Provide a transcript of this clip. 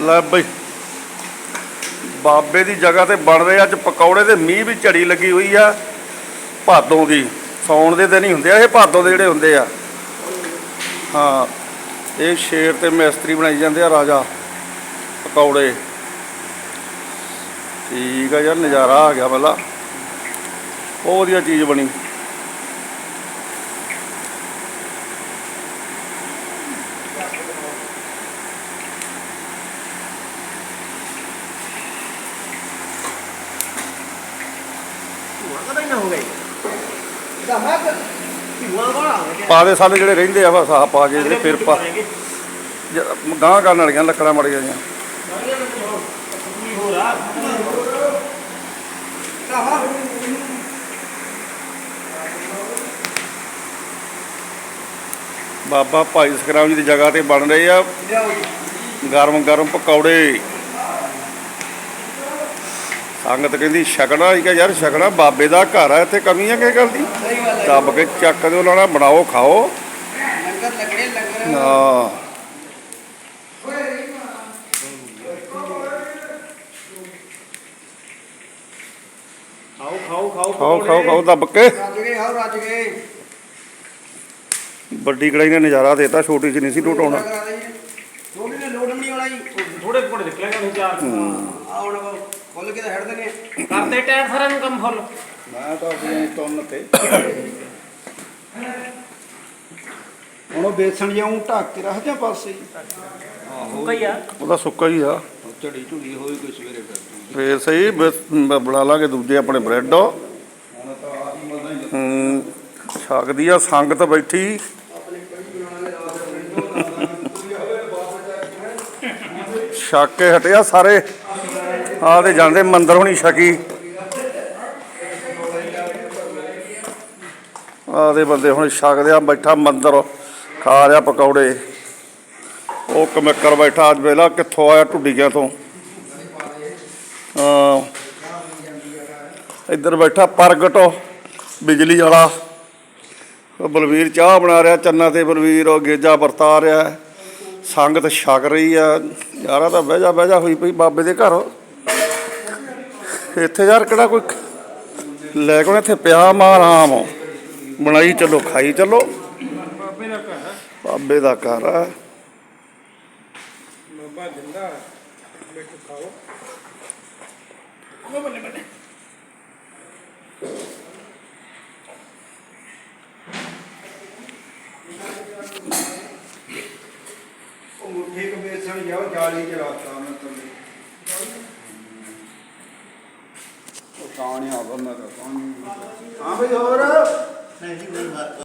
ਲੈ ਬਈ। ਬਾਬੇ ਦੀ ਜਗ੍ਹਾ ਤੇ ਬਣ ਰਹੇ ਅੱਜ ਪਕੌੜੇ ਤੇ ਮੀਂਹ ਵੀ ਝੜੀ ਲੱਗੀ ਹੋਈ ਆ। ਭਾਦੋਂ ਦੀ, ਸੌਣ ਦੇ ਦਿਨ ਹੀ ਹੁੰਦੇ ਆ, ਇਹ ਭਾਦੋਂ ਦੇ ਜਿਹੜੇ ਹੁੰਦੇ ਆ। ਹਾਂ, ਇਹ ਸ਼ੇਰ ਤੇ ਮਿਸਤਰੀ ਬਣਾਈ ਜਾਂਦੇ ਆ, ਰਾਜਾ। ਪਕੌੜੇ। ਠੀਕ ਆ ਯਾਰ, ਨਜ਼ਾਰਾ ਆ ਗਿਆ ਪਹਿਲਾਂ। ਬਹੁਤ ਵਧੀਆ ਚੀਜ਼ ਬਣੀ। ਧੂਆਂ ਹੀ ਨਾ ਹੋ ਗਈ ਇਹਦਾ ਹੈ ਧੂਆਂ ਬੜਾ ਹੋ ਗਿਆ ਪਾ ਦੇ ਸਾਡੇ ਜਿਹੜੇ ਰਹਿੰਦੇ ਆ ਬਸ ਆਹ ਪਾ ਕੇ ਜਿਹੜੇ ਫਿਰ ਪਾ ਗਾਂ ਕਰਨ ਵਾਲੀਆਂ, ਲੱਕੜਾਂ ਮੜੀਆਂ ਜੀਆਂ ਹੋ ਰਹਾ ਬਾਬਾ ਭਾਈ ਸਕਰਾਮ ਜੀ ਦੀ ਜਗ੍ਹਾ ਤੇ ਬਣ ਰਹੇ ਆ। ਗਰਮ ਗਰਮ ਪਕੌੜੇ। ਸੰਗਤ ਕਹਿੰਦੀ ਛਕਣਾ ਹੀ ਕਿ ਯਾਰ ਛਕਣਾ ਬਾਬੇ ਦਾ ਘਰ ਆ ਇੱਥੇ ਕਮੀ ਆ ਕਿਸੇ ਗੱਲ ਦੀ? ਹੈ ਦੱਬ ਕੇ ਚੱਕ ਦਿਓ ਲਾਣਾ ਬਣਾਓ ਖਾਓ। ਲੰਗਰ ਲੱਗਣੇ ਲੰਗਰ ਹਾਂ ਖਾਓ ਖਾਓ ਖਾਓ ਖਾਓ ਖਾਓ ਖਾਓ ਦੱਬ ਕੇ। ਰੱਜ ਗਏ ਖਾਓ ਰੱਜ ਗਏ। ਵੱਡੀ ਕੜਾਈ ਨੇ ਨਜ਼ਾਰਾ ਦੇਤਾ ਛੋਟੀ ਚ ਨਹੀਂ ਸੀ ਟੁੱਟਾਉਣਾ। ਥੋੜੀ ਨੇ ਲੋਡ ਨਹੀਂ ਵਾਲਾ ਜੀ। ਥੋੜੇ ਥੋੜੇ ਨਿਕਲੇਗਾ ਨਹੀਂ ਚਾਰ। ਖੁੱਲ ਕੇ ਤਾਂ ਹੜਦੇ ਨੇ ਕਰਦੇ ਟਾਇਰ ਸਾਰਿਆਂ ਨੂੰ ਕੰਮ ਫੁੱਲ। ਮੈਂ ਤਾਂ ਆਪਣੀ ਤੁੰਨ ਤੇ। ਹੁਣ ਉਹ ਬੇਸਣ ਜਿਹਾ ਊਂ ਢੱਕ ਕੇ ਰੱਖ ਦਿਆਂ ਪਾਸੇ। ਹੀ ਕਈ ਆ ਉਹਦਾ ਸੁੱਕਾ ਹੀ ਆ। ਝੜੀ ਝੁਲੀ ਹੋਈ ਕੋਈ ਸਵੇਰੇ ਫਿਰ ਫੇਰ ਸਹੀ ਬ- ਬਣਾ ਲਾਂਗੇ ਦੂਜੇ ਆਪਣੇ ਬ੍ਰੈਡ। ਹੂੰ ਛਕਦੀ ਆ ਸੰਗਤ ਬੈਠੀ। ਛਕ ਕੇ ਹਟਿਆ ਸਾਰੇ। ਆ ਤੇ ਜਾਂਦੇ, ਮੰਦਰ ਹੋਣੀ ਛਕੀ ਆ ਦੇ ਬੰਦੇ ਹੁਣ ਛਕਦੇ ਆ, ਬੈਠਾ ਮੰਦਰ, ਖਾ ਰਿਹਾ ਪਕੌੜੇ। ਉਹ ਕਮੇਕਰ ਬੈਠਾ ਅੱਜ ਵੇਲਾ, ਕਿੱਥੋਂ ਆਇਆ ਢੁੱਡੀਆਂ ਤੋਂ? ਇੱਧਰ ਬੈਠਾ ਪ੍ਰਗਟ, ਬਿਜਲੀ ਵਾਲਾ। ਉਹ ਬਲਵੀਰ ਚਾਹ ਬਣਾ ਰਿਹਾ, ਚੰਨਾ ਤੇ ਬਲਵੀਰ, ਉਹ ਗੇਜਾ ਵਰਤਾ ਰਿਹਾ। ਸੰਗਤ ਛਕ ਰਹੀ ਆ। ਯਾਰਾ ਤਾਂ ਬਹਿ ਜਾ ਬਹਿ ਜਾ ਹੋਈ ਪਈ, ਬਾਬੇ ਦੇ ਘਰ। ਇੱਥੇ ਯਾਰ ਕਿਹੜਾ ਕੋਈ ਲੈ ਕੇ ਇੱਥੇ ਪਿਆ ਮਾ ਆਰਾਮ ਬਣਾਈ ਚੱਲੋ, ਖਾਈ ਚੱਲੋ। ਬਾਬੇ ਦਾ ਘਰ ਬਾਬੇ ਦਾ ਘਰ ਆ। ਬਾਬਾ ਜਿੰਦਾ ਬੈਠੋ ਖਾਓ ਉਹ ਬੱਲੇ ਬੱਲੇ ਉਹ ਮੁੱਠੀ ਕ ਬੇਸਣ ਜਿਹਾ ਜਾਲੀ ਚ ਰੱਖਤਾ ਮੈਂ ਥੱਲੇ ਕਾਣਿਆ ਬੰਦਾ ਕਾਣੀ ਹਾਂ ਬਈ ਹੋਰ? ਨਹੀਂ ਜੀ ਕੋਈ ਬਾਤ